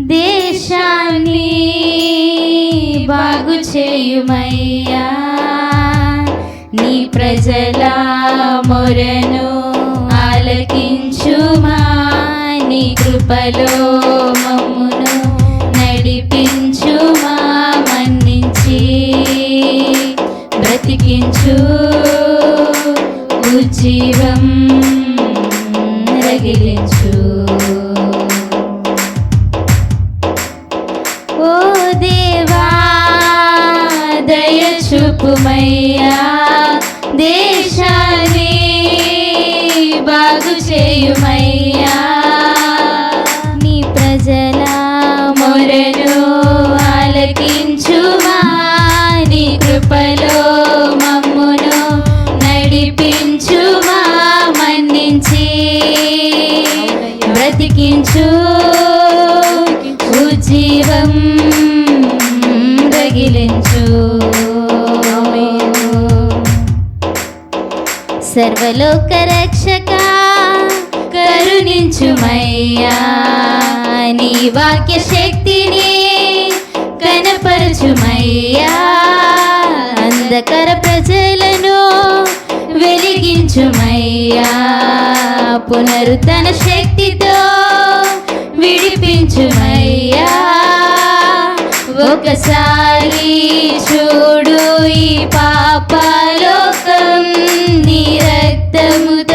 దేశాన్ని బాగు చేయుమయ్యా. నీ ప్రజల మొరను ఆలకించుమా. నీ కృపలో చేయుమయ్యా దేశాన్ని బాగు చేయుమయ్యా సర్వలోక రక్షక కరుణించుమయ్యా. నీ వాక్య శక్తిని కనపరచుమయ్యా అంధకర ప్రజలను వెలిగించుమయ్యా. పునరుద్ధన శక్తితో విడిపించుమయ్యా. ఒకసారి చూడు ఈ పాపలోకం. నీ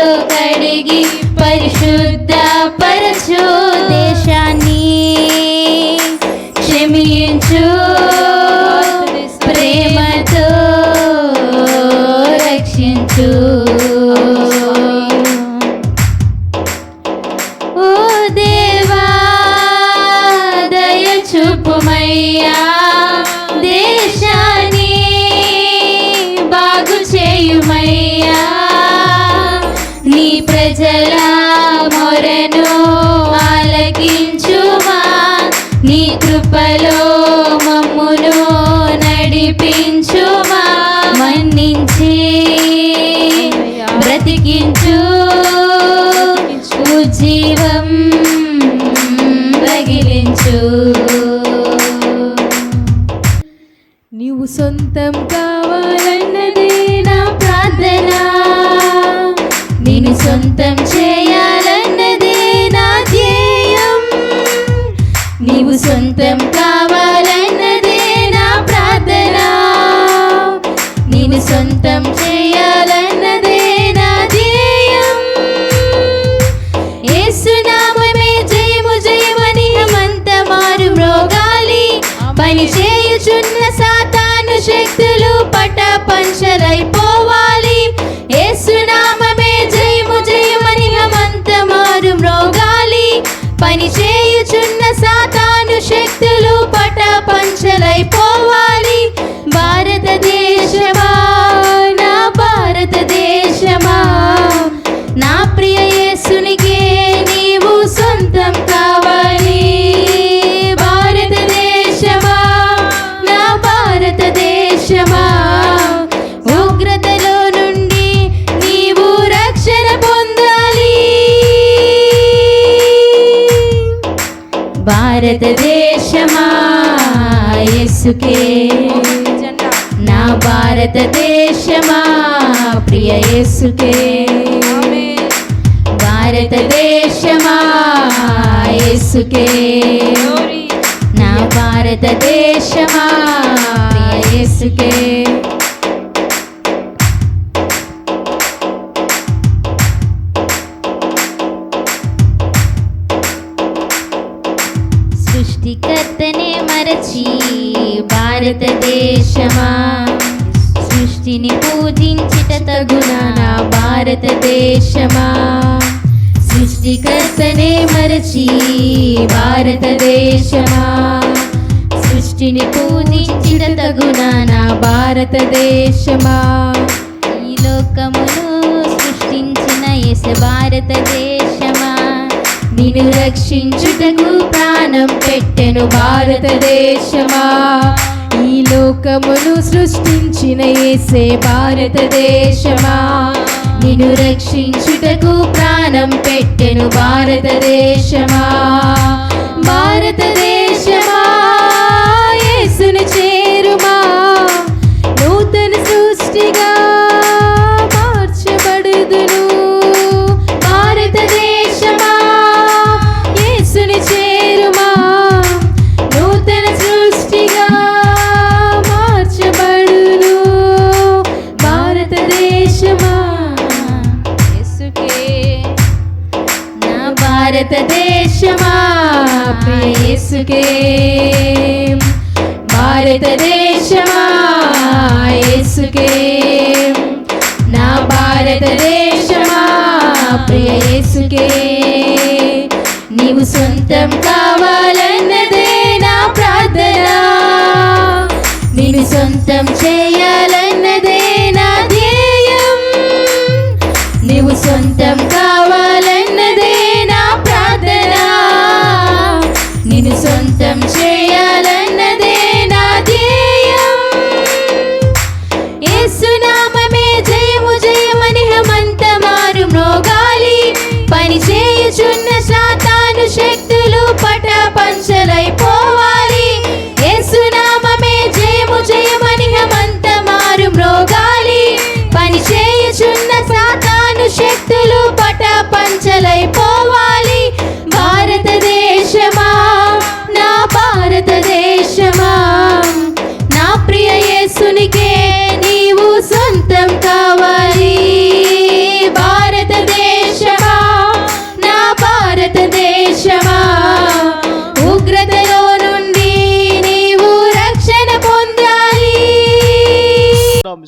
మొరను ఆలకించుమా? నీ కృపలో మమ్మును నడిపించుమా? మన్నించి బ్రతికించు జీవం రగిలించు నీవు సొంతం కావాలన్నదే నా ప్రార్థన. నేను సొంతం చే సొంతం చేయాలన్నదే నా ధ్యేయం. యేసునామమే జయము జయమని హమంత మారు మ్రోగాలి పని చేయుచున్న సాతాను శక్తి భారతదేశమా? యేసుకే. నా భారతదేశమా? ప్రియ యేసుకే. భారతదేశమా? యేసుకే. నా భారతదేశమా? ప్రియ యేసుకే. సృష్టికర్తనే మరచి భారతదేశమా? సృష్టిని పూజించిట తగునా నా భారతదేశమా? సృష్టికర్తనే మరచి భారతదేశమా? సృష్టిని పూజించిట తగునా నా భారతదేశమా? ఈ లోకమును సృష్టించిన ఎస భారతదేశమా నిన్ను రక్షించుటకు ప్రాణం పెట్టెను భారతదేశమా. ఈ లోకమును సృష్టించిన ఏసే భారతదేశమా. నిన్ను రక్షించుటకు ప్రాణం పెట్టెను భారతదేశమా. భారతదేశమా? ప్రియసుకే భారతదేశమా? యేసుకే. నా భారతదేశమా? ప్రియసుకే నీవు సొంతం కా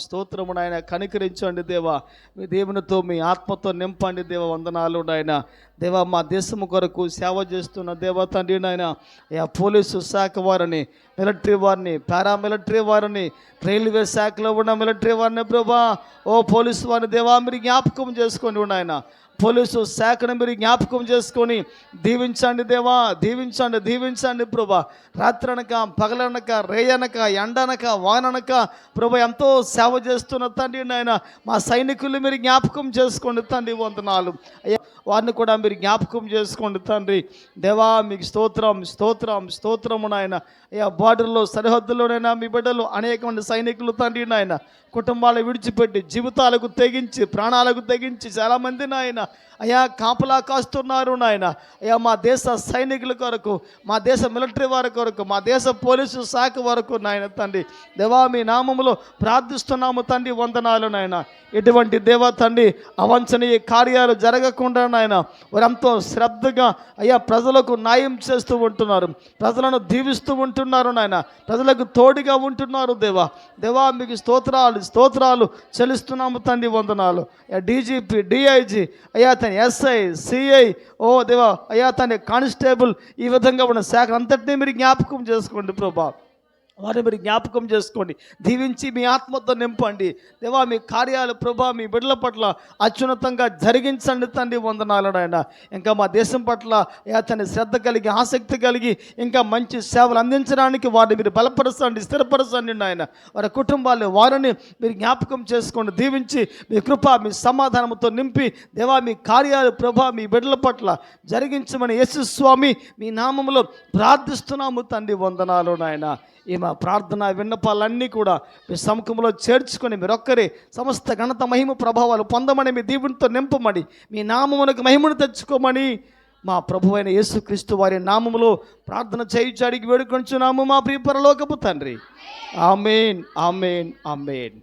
స్తోత్రము నాయన కనికరించండి దేవా. మీ దేవునితో మీ ఆత్మతో నింపండి దేవ వందనాలు నాయన. దేవా మా దేశము కొరకు సేవ చేస్తున్న దేవ తండ్రి నాయన అయ్యా పోలీసు శాఖ వారిని మిలిటరీ వారిని పారామిలిటరీ వారిని రైల్వే శాఖలో ఉన్న మిలిటరీ వారిని ప్రభా ఓ పోలీసు వారిని దేవా మీరు జ్ఞాపకం చేసుకోండి నాయన. పోలీసు శాఖను మీరు జ్ఞాపకం చేసుకొని దీవించండి దేవా దీవించండి దీవించండి ప్రభా. రాత్రనక పగలనక రేయనక ఎండనక వాననక ప్రభా ఎంతో సేవ చేస్తున్న తండ్రి నాయన మా సైనికులు మీరు జ్ఞాపకం చేసుకోండి తండ్రి వందనాలు. అయ్యా వారిని కూడా మీరు జ్ఞాపకం చేసుకోండి తండ్రి. దేవా మీకు స్తోత్రం స్తోత్రం స్తోత్రము నాయన. అయ్యా బార్డర్లో సరిహద్దులోనైనా మీ బిడ్డలు అనేక మంది సైనికులు తండ్రి నాయన. కుటుంబాలు విడిచిపెట్టి జీవితాలకు తెగించి ప్రాణాలకు తెగించి చాలామంది నాయన. అయ్యా కాపలా కాస్తున్నారు నాయన. అయ్యా మా దేశ సైనికుల కొరకు మా దేశ మిలిటరీ వారి కొరకు మా దేశ పోలీసు శాఖ వరకు నాయన తండ్రి. దేవా మీ నామములో ప్రార్థిస్తున్నాము తండ్రి వందనాలు నాయన. ఎటువంటి దేవా తండ్రి అవంచనీయ కార్యాలు జరగకుండా నాయన వారంతో శ్రద్ధగా అయ్యా ప్రజలకు న్యాయం చేస్తూ ఉంటున్నారు. ప్రజలను దీవిస్తూ ఉంటున్నారు నాయన. ప్రజలకు తోడుగా ఉంటున్నారు దేవా. దేవా మీకు స్తోత్రాలు స్తోత్రాలు చెల్లిస్తున్నాము తండ్రి వందనాలు. డీజీపీ డిఐజీ అయ్యా తన ఎస్ఐ సిఐ ఓ దేవా అయ్యా తన కానిస్టేబుల్ ఈ విధంగా ఉన్న శాఖ అంతటినీ మీరు జ్ఞాపకం చేసుకోండి ప్రభా. వారిని మీరు జ్ఞాపకం చేసుకోండి. దీవించి మీ ఆత్మతో నింపండి. దేవా మీ కార్యాలు ప్రభా మీ బిడ్డల పట్ల అత్యున్నతంగా జరిగించండి తండ్రి వందనాలు ఆయన ఇంకా మా దేశం పట్ల అతని శ్రద్ధ కలిగి ఆసక్తి కలిగి ఇంకా మంచి సేవలు అందించడానికి వారిని మీరు బలపరచండి స్థిరపరచండి నాయన. వారి కుటుంబాలు వారిని మీరు జ్ఞాపకం చేసుకోండి. దీవించి మీ కృప మీ సమాధానంతో నింపి దేవా మీ కార్యాలు ప్రభా మీ బిడ్డల పట్ల జరిగించమని యేసు స్వామి మీ నామంలో ప్రార్థిస్తున్నాము తండ్రి వందనాలు నాయన. ఈ మా ప్రార్థన విన్నపాలన్నీ కూడా మీ సముఖంలో చేర్చుకొని మీరొక్కరే సమస్త ఘనత మహిమ ప్రభావాలు పొందమని మీ దీవునితో నింపమని మీ నామమునకు మహిమను తెచ్చుకోమని మా ప్రభు అయిన యేసుక్రీస్తు వారి నామములో ప్రార్థన చేయించి అడిగి వేడుకొంచున్నాము మా ప్రియపరలోకపు తండ్రి. Amen amen amen.